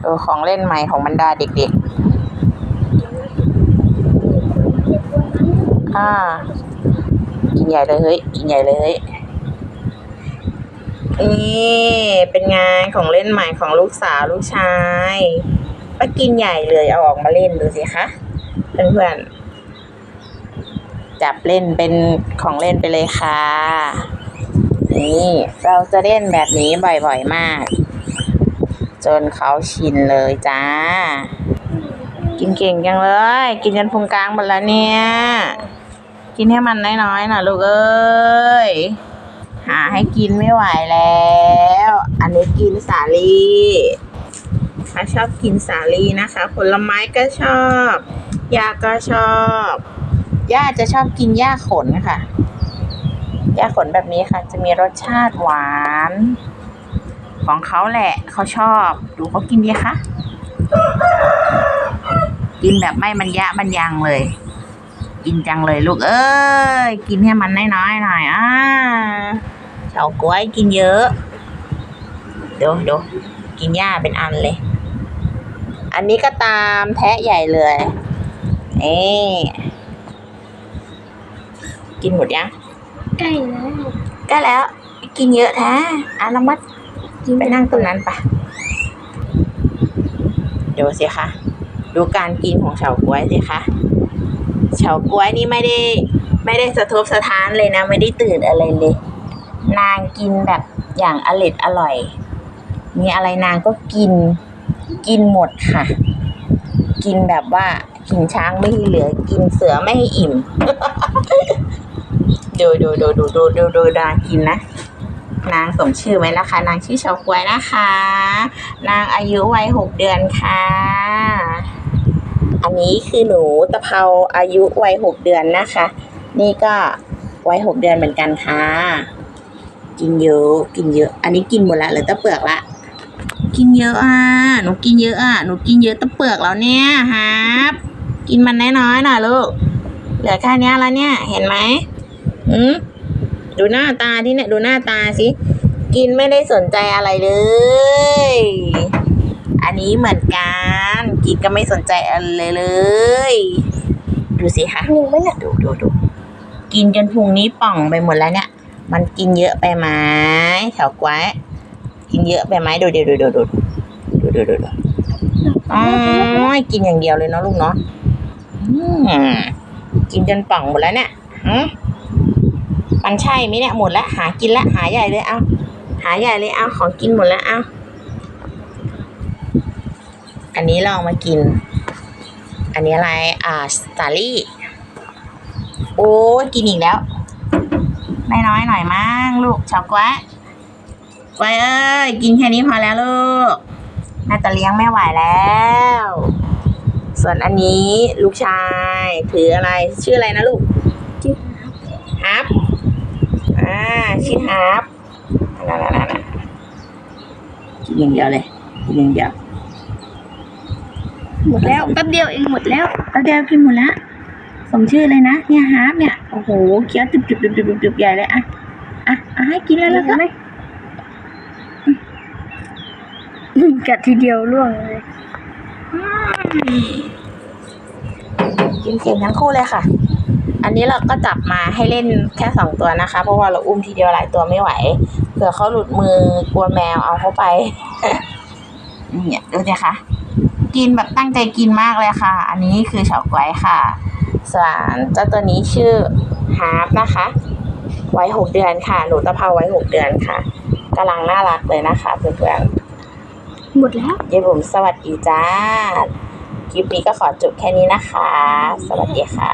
เออของเล่นใหม่ของบรรดาเด็กๆ อ่า กินใหญ่เลยเฮ้ย กินใหญ่เลยเฮ้ย นี่เป็นไงของเล่นใหม่ของลูกสาวลูกชายก็กินใหญ่เลยเอาออกมาเล่นดูสิคะเพื่อนๆ จับเล่นเป็นของเล่นไปเลยค่ะ นี่เราจะเล่นแบบนี้บ่อยๆมาก จนเขาชินเลยจ้า กินเก่งจังเลย กินจนพุงกลางหมดแล้วเนี่ย กินให้มันน้อยๆหน่อยลูกเอ้ย หาให้กินไม่ไหวแล้ว อันนี้กินสาลีถ้าชอบกินสาลีนะคะ ผลไม้ก็ชอบยาก็ชอบย่าจะชอบกินหญ้าขนค่ะหญ้าขนแบบนี้ค่ะ จะมีรสชาติหวาน ของเขาแหละ เขาชอบ ดูเขากินดีคะกินแบบไม่มันยะมันยังเลย กินจังเลยลูกเอ้ย กินให้มันน้อยๆหน่อยอ่าเฉาก๊วยกินเยอะเดี๋ยวเดี๋ยวกินหญ้าเป็นอันเลย อันนี้ก็ตามแทะใหญ่เลยนี่กินหมดยังใกล้แล้วก็แล้ว กินเยอะแท้อาน้ำมัด ไปนั่งตรงนั้นปะดูสิคะดูการกินของเฉาก๊วยสิคะเฉาก๊วยนี่ไม่ได้ ไม่ได้สะทบสะท้านเลยนะ ไม่ได้ตื่นอะไรเลย นางกินแบบอย่างอร่อยอร่อย มีอะไรนางก็กินกินหมดค่ะ กินแบบว่ากินช้างไม่ให้เหลือ กินเสือไม่ให้อิ่มดูดูดูดูดูดูดูนางกินนะ นางสมชื่อไหมล่ะคะนางชื่อเฉาก๊วยนะคะ นางอายุวัยหกเดือนค่ะ อันนี้คือหนูตะเภาอายุวัยหกเดือนนะคะ นี่ก็วัยหกเดือนเหมือนกันค่ะ กินเยอะกินเยอะ อันนี้กินหมดละเหลือแต่เปลือกละ กินเยอะอะ หนูกินเยอะอะ หนูกินเยอะแต่เปลือกแล้วเนี่ยครับกินมันน้อยๆหน่อยลูก เหลือแค่นี้แล้วเนี่ย เห็นไหมอืม ดูหน้าตาที่เนี่ยดูหน้าตาสิกินไม่ได้สนใจอะไรเลย อันนี้เหมือนกัน กินก็ไม่สนใจอะไรเลย ดูสิคะหนึ่งไหมเนี่ยดูดูดูกินจนพุงนี้ป่องไปหมดแล้วเนี่ย มันกินเยอะไปไหมแถวกว้ายกินเยอะไปไหมดูเดียวดูดูดูดูดูดูดูอ๋อกินอย่างเดียวเลยเนาะลูกเนาะกินจนป่องหมดแล้วเนี่ยฮะ มันใช่ไหมเนี่ยหมดแล้วหากินละหาใหญ่เลยเอาหาใหญ่เลยเอาของกินหมดแล้วเอาอันนี้ลองมากิน อันนี้อะไรอ่าสตาลี่โอ้ยกินอีกแล้วน้อยน้อยๆหน่อยมั้งลูกชาวกวะกวะเอ้ยกินแค่นี้พอแล้วลูกน่าจะเลี้ยงไม่ไหวแล้ว ส่วนอันนี้ลูกชาย ถืออะไรชื่ออะไรนะลูกจิ๊บฮับอ่า ชื่อฮับนั่นนั่นนั่นกินอย่างเดียวเลยกินอย่างเดียวหมดแล้วแป๊บเดียวเองหมดแล้วตาเดียวกินหมดแล้วสมชื่อเลยนะเนี่ยฮาร์ปเนี่ยโอ้โหเคี้ยวตึบตึบตึบตึบตึบตึบใหญ่เลยอะอะอะให้กินแล้วแล้วก็ไหมกัดทีเดียวร่วงเลยกินเก่งทั้งคู่เลยค่ะ อันนี้เราก็จับมาให้เล่นแค่สองตัวนะคะ เพราะว่าเราอุ้มทีเดียวหลายตัวไม่ไหวเผื่อเขาหลุดมือกลัวแมวเอาเข้าไปเนี่ยดูสิคะกินแบบตั้งใจกินมากเลยค่ะ อันนี้คือเฉาก๊วยค่ะ ส่วนเจ้าตัวนี้ชื่อฮาร์ปนะคะ ไว้หกเดือนค่ะ หนูตะเภาไว้หกเดือนค่ะกำลังน่ารักเลยนะคะเพื่อนๆหมดแล้วยายบุ๋มสวัสดีจ้าคลิปนี้ก็ขอจบแค่นี้นะคะ สวัสดีค่ะ